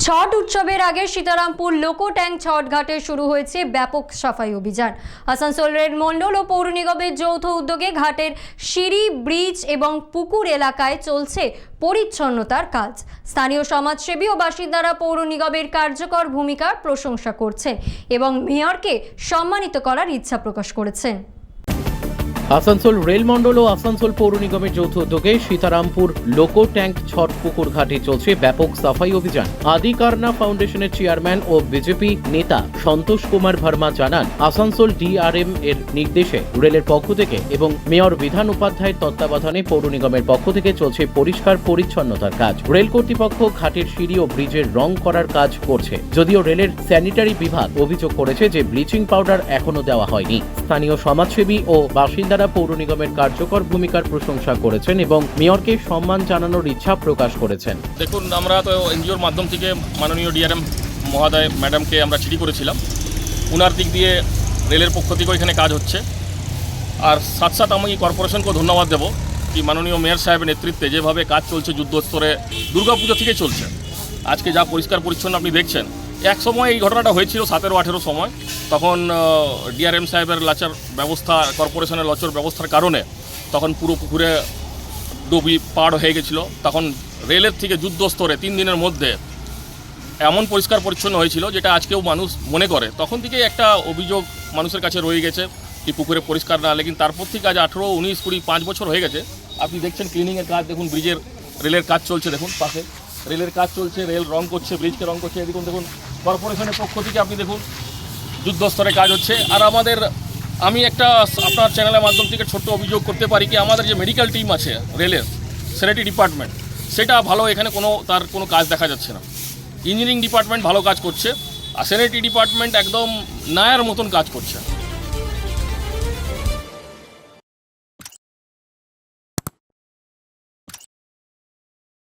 ছট উৎসবের আগে সীতারামপুর লোকো ট্যাঙ্ক ছট ঘাটে শুরু হয়েছে ব্যাপক সাফাই অভিযান। আসানসোল রেড মণ্ডল ও পৌর নিগমের যৌথ উদ্যোগে ঘাটের সিঁড়ি, ব্রিজ এবং পুকুর এলাকায় চলছে পরিচ্ছন্নতার কাজ। স্থানীয় সমাজসেবী ও বাসিন্দারা পৌর নিগমের কার্যকর ভূমিকার প্রশংসা করছেন এবং মেয়রকে সম্মানিত করার ইচ্ছা প্রকাশ করেছেন। আসানসোল রেলমন্ডল ও আসানসোল পৌর নিগমের যৌথ উদ্যোগে সীতারামপুর লোকো ট্যাঙ্ক ছট পুকুর ঘাটে চলছে ব্যাপক সাফাই অভিযান। আদি কারনা ফাউন্ডেশনের চেয়ারম্যান ও বিজেপি নেতা সন্তোষ কুমার ভার্মা জানান, আসানসোল ডিআরএম এর নির্দেশে রেলের পক্ষ থেকে এবং মেয়র বিধান উপাধ্যায়ের তত্ত্বাবধানে পৌর নিগমের পক্ষ থেকে চলছে পরিষ্কার পরিচ্ছন্নতার কাজ। রেল কর্তৃপক্ষ ঘাটের সিঁড়ি ও ব্রিজের রং করার কাজ করছে। যদিও রেলের স্যানিটারি বিভাগ অভিযোগ করেছে যে ব্লিচিং পাউডার এখনও দেওয়া হয়নি। স্থানীয় সমাজসেবী ও বাসিন্দারা পৌর নিগমের কার্যকর ভূমিকার প্রশংসা করেছেন এবং মেয়রকে সম্মান জানানোর ইচ্ছা প্রকাশ করেছেন। দেখুন, আমরা তো এনজিওর মাধ্যম থেকে মাননীয় ডিআরএম মহাদয় ম্যাডামকে আমরা চিঠি করেছিলাম। উনার দিক দিয়ে রেলের পক্ষ থেকেও এখানে কাজ হচ্ছে। আর সাথ সাথ আমি কর্পোরেশনকেও ধন্যবাদ দেবো কি মাননীয় মেয়র সাহেবের নেতৃত্বে যেভাবে কাজ চলছে যুদ্ধস্তরে, দুর্গাপুজো থেকে চলছে। আজকে যা পরিষ্কার পরিচ্ছন্ন আপনি দেখছেন এক সময় এই ঘটনাটা হয়েছিল সতেরো আঠেরো সময়। তখন ডিআরএম সাহেবের লাচার ব্যবস্থা, কর্পোরেশনের লচর ব্যবস্থার কারণে তখন পুরো পুকুরে ডুবি পাড় হয়ে গেছিল। তখন রেলের থেকে যুদ্ধস্তরে তিন দিনের মধ্যে এমন পরিষ্কার পরিচ্ছন্ন হয়েছিল যেটা আজকেও মানুষ মনে করে। তখন থেকে একটা অভিযোগ মানুষের কাছে রয়ে গেছে কি পুকুরে পরিষ্কার না, লেকিন তারপর থেকে আজ আঠেরো, উনিশ, কুড়ি, পাঁচ বছর হয়ে গেছে। আপনি দেখছেন ক্লিনিংয়ের কাজ, দেখুন ব্রিজের রেলের কাজ চলছে, দেখুন পাশে। রেলের কাজ চলছে, রেল রং করছে, ব্রিজকে রং করছে, এদিকে দেখুন, কর্পোরেশনের পক্ষ থেকে আপনি দেখুন, যুদ্ধস্তরে কাজ হচ্ছে। আর আমাদের, আমি একটা আপনার চ্যানেলের মাধ্যম থেকে ছোট্ট অভিযোগ করতে পারি কি, আমাদের যে মেডিকেল টিম আছে রেলের স্যানিটারি ডিপার্টমেন্ট সেটা ভালো এখানে কোনো, তার কোনো কাজ দেখা যাচ্ছে না। ইঞ্জিনিয়ারিং ডিপার্টমেন্ট ভালো কাজ করছে, আর স্যানিটারি ডিপার্টমেন্ট একদম নায়ার মতন কাজ করছে।